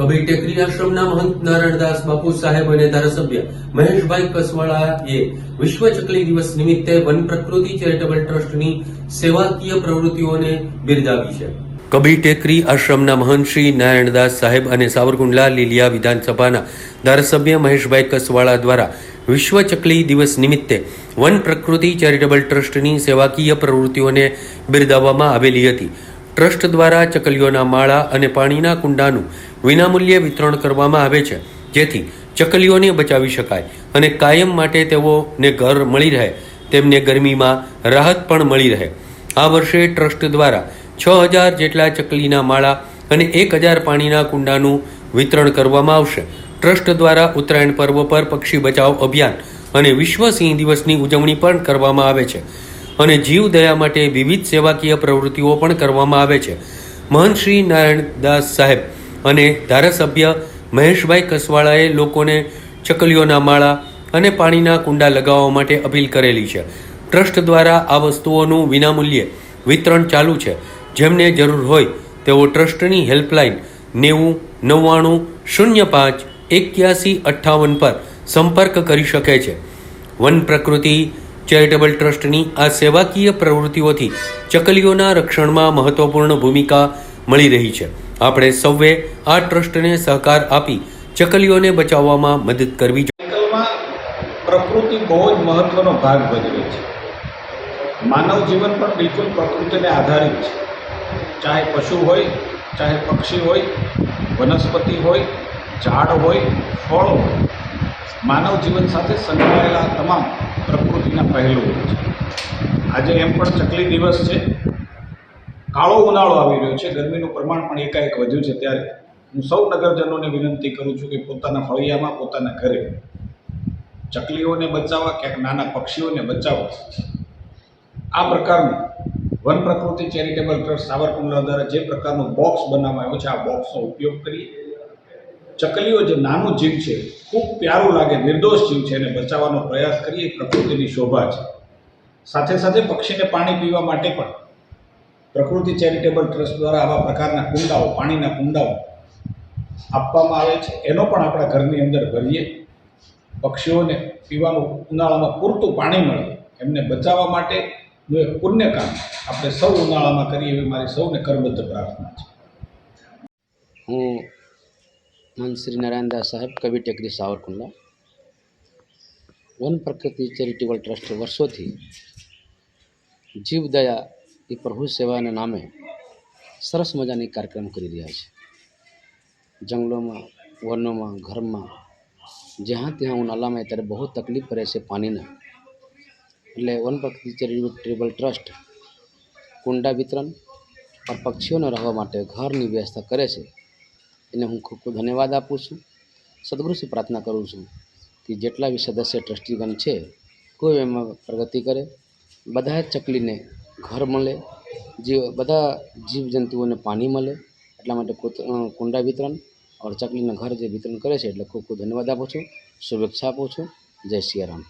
કબીર ટેકરી આશ્રમના મહંત નારાયણદાસ બાપુ સાહેબ અને ધારાસભ્ય મહેશભાઈ કસવાળાએ વિશ્વ ચકલી દિવસ નિમિત્તે વન પ્રકૃતિ ચેરિટેબલ ટ્રસ્ટની સેવાકીય પ્રવૃત્તિઓને બિરદાવી છે. કબીર ટેકરી આશ્રમના મહંત શ્રી નારાયણદાસ સાહેબ અને સાવરકુંડલા લીલિયા વિધાનસભાના ધારાસભ્ય મહેશભાઈ કસવાળા દ્વારા વિશ્વ ચકલી દિવસ નિમિત્તે વન પ્રકૃતિ ચેરિટેબલ ટ્રસ્ટની સેવાકીય પ્રવૃત્તિઓને બિરદાવવામાં આવેલી હતી. ટ્રસ્ટ દ્વારા ચકલીઓના માળા અને પાણીના કુંડાનું વિનામૂલ્યે વિતરણ કરવામાં આવે છે, જેથી ચકલીઓને બચાવી શકાય અને કાયમ માટે તેઓને ઘર મળી રહે, તેમને ગરમીમાં રાહત પણ મળી રહે. આ વર્ષે ટ્રસ્ટ દ્વારા છ હજાર જેટલા ચકલીના માળા અને એક હજાર પાણીના કુંડાનું વિતરણ કરવામાં આવશે. ટ્રસ્ટ દ્વારા ઉત્તરાયણ પર્વ પર પક્ષી બચાવ અભિયાન અને વિશ્વ સિંહ દિવસની ઉજવણી પણ કરવામાં આવે છે. અને જીવદયા માટે વિવિધ સેવાકીય પ્રવૃત્તિઓ પણ કરવામાં આવે છે. મહંત શ્રી નારાયણદાસ સાહેબ અને ધારાસભ્ય મહેશભાઈ કસવાળાએ લોકોને ચકલીઓના માળા અને પાણીના કુંડા લગાવવા માટે અપીલ કરેલી છે. ટ્રસ્ટ દ્વારા આ વસ્તુઓનું વિનામૂલ્યે વિતરણ ચાલુ છે. જેમને જરૂર હોય તેઓ ટ્રસ્ટની હેલ્પલાઇન નેવું નવ્વાણું શૂન્ય પાંચ એક્યાસી અઠ્ઠાવન પર સંપર્ક કરી શકે છે. વન પ્રકૃતિ ચેરિટેબલ ટ્રસ્ટની આ સેવાકીય પ્રવૃત્તિઓથી ચકલીઓના રક્ષણમાં મહત્વપૂર્ણ ભૂમિકા મળી રહી છે. આપણે સૌએ આ ટ્રસ્ટને સહકાર આપી ચકલીઓને બચાવવામાં મદદ કરવી જોઈએ. પ્રકૃતિ બહુ જ મહત્વનો ભાગ ભજવે છે. માનવ જીવન પણ બિલકુલ પ્રકૃતિને આધારિત છે. ચાહે પશુ હોય, ચાહે પક્ષી હોય, વનસ્પતિ હોય, ઝાડ હોય, ફળ હોય, માનવ જીવન સાથે સંકળાયેલા તમામ પ્રકૃતિના પહેલુઓ છે. આજે એમ પણ ચકલી દિવસ છે. કાળો ઉનાળો આવી રહ્યો છે. ગરમીનું પ્રમાણ પણ એકાએક વધ્યું છે. ત્યારે હું સૌ નગરજનોને વિનંતી કરું છું કે પોતાના ફળિયામાં, પોતાના ઘરે ચકલીઓને બચાવવા, ક્યાંક નાના પક્ષીઓને બચાવવા. આ પ્રકારનું one Prakruti charitable trust Savarkundla દ્વારા જે પ્રકારનું બોક્સ બનાવવામાં આવ્યો છે, આ બોક્સનો ઉપયોગ કરી ચકલીઓ જે નાનું જીવ છે, ખૂબ પ્યારું લાગે, નિર્દોષ જીવ છે, એને બચાવવાનો પ્રયાસ કરીએ પ્રકૃતિની શોભા છે. સાથે સાથે પક્ષીને પાણી પીવા માટે પણ પ્રકૃતિ ચેરિટેબલ ટ્રસ્ટ દ્વારા આવા પ્રકારના કુંડાઓ, પાણીના કુંડાઓ આપવામાં આવે છે. એનો પણ આપણા ઘરની અંદર ભરીએ. પક્ષીઓને પીવાનું, ઉનાળામાં પૂરતું પાણી મળે, એમને બચાવવા માટેનું એક પુણ્ય કામ આપણે સૌ ઉનાળામાં કરીએ એવી મારી સૌને કરબદ્ધ પ્રાર્થના છે. હું મન શ્રી નારાયણદાસ સાહેબ કવિ ટેકરી સાવરકુંડલા વન પ્રકૃતિ ચેરિટેબલ ટ્રસ્ટ વર્ષોથી જીવદયા એ પ્રભુ સેવાના નામે સરસ મજાની કાર્યક્રમ કરી રહ્યા છે જંગલોમાં વનોમાં ઘરમાં જ્યાં ત્યાં ઉનાળામાં ત્યારે બહુ તકલીફ પડે છે પાણીને એટલે વન પ્રકૃતિ ચેરિટેબલ ટ્રસ્ટ કુંડા વિતરણ और પક્ષીઓને રહેવા માટે ઘરની વ્યવસ્થા કરે છે એને હું ખૂબ ખૂબ ધન્યવાદ આપું છું. સદગુરુથી પ્રાર્થના કરું છું કે જેટલા બી સદસ્ય ટ્રસ્ટીગણ છે, કોઈ એમાં પ્રગતિ કરે બધા ચકલીને ઘર મળે, જે બધા જીવજંતુઓને પાણી મળે, એટલા માટે કુંડા વિતરણ ઓર ચકલીના ઘર જે વિતરણ કરે છે, એટલે ખૂબ ખૂબ ધન્યવાદ આપું છું. શુભેચ્છા આપું છું. જય સિયારામ